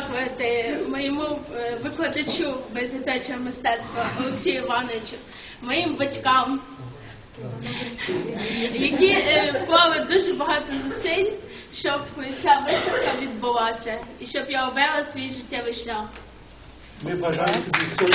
подякувати моєму е, викладачу безвітечого мистецтва Олексію Івановичу, моїм батькам, які е, вклали дуже багато зусиль, щоб ця виставка відбулася і щоб я обрала свій життєвий шлях. Ми бажаємо тобі